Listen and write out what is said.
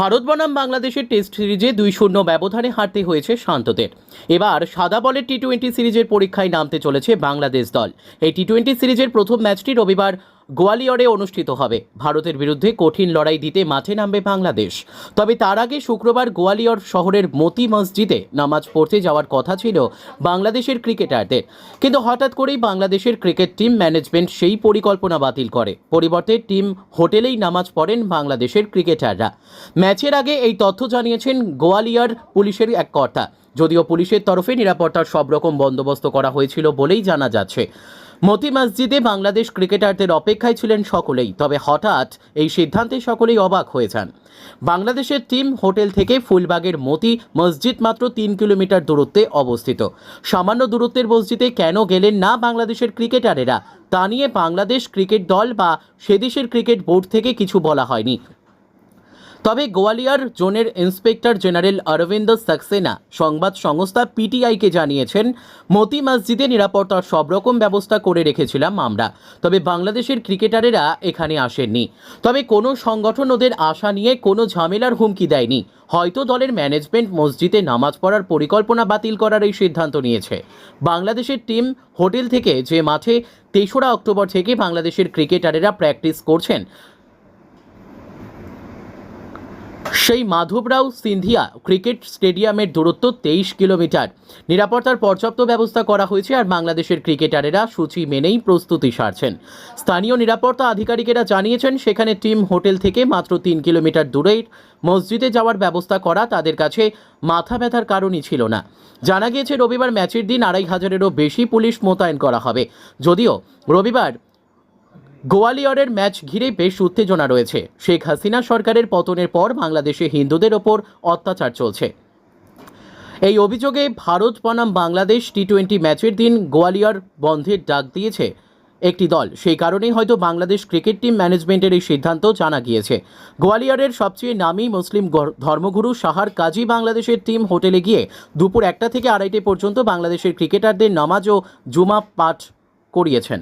ভারত বনাম বাংলাদেশের টেস্ট সিরিজে দুই শূন্য ব্যবধানে হারতে হয়েছে শান্তদের। এবার সাদা বলের টি টোয়েন্টি সিরিজের পরীক্ষায় নামতে চলেছে বাংলাদেশ দল। এই টি টোয়েন্টি সিরিজের প্রথম ম্যাচটি রবিবার গোয়ালিয়রে অনুষ্ঠিত হবে। ভারতের বিরুদ্ধে কঠিন লড়াই দিতে মাঠে নামবে বাংলাদেশ। তবে তার আগে শুক্রবার গোয়ালিয়র শহরের মতি মসজিদে নামাজ পড়তে যাওয়ার কথা ছিল বাংলাদেশের ক্রিকেটারদের। কিন্তু হঠাৎ করেই বাংলাদেশের ক্রিকেট টিম ম্যানেজমেন্ট সেই পরিকল্পনা বাতিল করে। পরিবর্তে টিম হোটেলেই নামাজ পড়েন বাংলাদেশের ক্রিকেটাররা। ম্যাচের আগে এই তথ্য জানিয়েছেন গোয়ালিয়র পুলিশের এক কর্তা। যদিও পুলিশের তরফে নিরাপত্তার সব রকম বন্দোবস্ত করা হয়েছিল বলেই জানা যাচ্ছে। মতি মসজিদে বাংলাদেশ ক্রিকেটারদের অপেক্ষায় ছিলেন সকলেই, তবে হঠাৎ এই সিদ্ধান্তে সকলেই অবাক হয়ে যান। বাংলাদেশের টিম হোটেল থেকে ফুলবাগের মতি মসজিদ মাত্র তিন কিলোমিটার দূরত্বে অবস্থিত। সামান্য দূরত্বের মসজিদে কেন গেলেন না বাংলাদেশের ক্রিকেটারেরা, তা নিয়ে বাংলাদেশ ক্রিকেট দল বা সেদেশের ক্রিকেট বোর্ড থেকে কিছু বলা হয়নি। তবে গোয়ালিয়র জোনের ইন্সপেক্টর জেনারেল অরবিন্দ সাক্সেনা সংবাদ সংস্থা পিটিআইকে জানিয়েছেন, মতি মসজিদে নিরাপত্তার সব রকম ব্যবস্থা করে রেখেছিলাম আমরা, তবে বাংলাদেশের ক্রিকেটারেরা এখানে আসেননি। তবে কোনো সংগঠন ওদের আশা নিয়ে কোনো ঝামেলার হুমকি দেয়নি। হয়তো দলের ম্যানেজমেন্ট মসজিদে নামাজ পড়ার পরিকল্পনা বাতিল করার এই সিদ্ধান্ত নিয়েছে। বাংলাদেশের টিম হোটেল থেকে যে মাঠে তেসরা অক্টোবর থেকে বাংলাদেশের ক্রিকেটারেরা প্র্যাকটিস করছেন সেই মাধবরাও সিন্ধিয়া ক্রিকেট স্টেডিয়ামের দূরত্ব তেইশ কিলোমিটার। নিরাপত্তার পর্যাপ্ত ব্যবস্থা করা হয়েছে আর বাংলাদেশের ক্রিকেটারেরা সূচি মেনেই প্রস্তুতি সারছেন। স্থানীয় নিরাপত্তা আধিকারিকেরা জানিয়েছেন, সেখানে টিম হোটেল থেকে মাত্র তিন কিলোমিটার দূরেই মসজিদে যাওয়ার ব্যবস্থা করা তাদের কাছে মাথা ব্যথার কারণই ছিল না। জানা গিয়েছে, রবিবার ম্যাচের দিন আড়াই হাজারেরও বেশি পুলিশ মোতায়েন করা হবে। যদিও রবিবার গোয়ালিয়রের ম্যাচ ঘিরে বেশ উত্তেজনা রয়েছে। শেখ হাসিনা সরকারের পতনের পর বাংলাদেশে হিন্দুদের ওপর অত্যাচার চলছে। এই অভিযোগে ভারত বনাম বাংলাদেশ টি টোয়েন্টি ম্যাচের দিন গোয়ালিয়র বন্ধের ডাক দিয়েছে একটি দল। সেই কারণেই হয়তো বাংলাদেশ ক্রিকেট টিম ম্যানেজমেন্টের এই সিদ্ধান্ত জানা গিয়েছে। গোয়ালিয়রের সবচেয়ে নামী মুসলিম ধর্মগুরু সাহার কাজী বাংলাদেশের টিম হোটেলে গিয়ে দুপুর একটা থেকে আড়াইটে পর্যন্ত বাংলাদেশের ক্রিকেটারদের নামাজ ও জুমা পাঠ করিয়েছেন।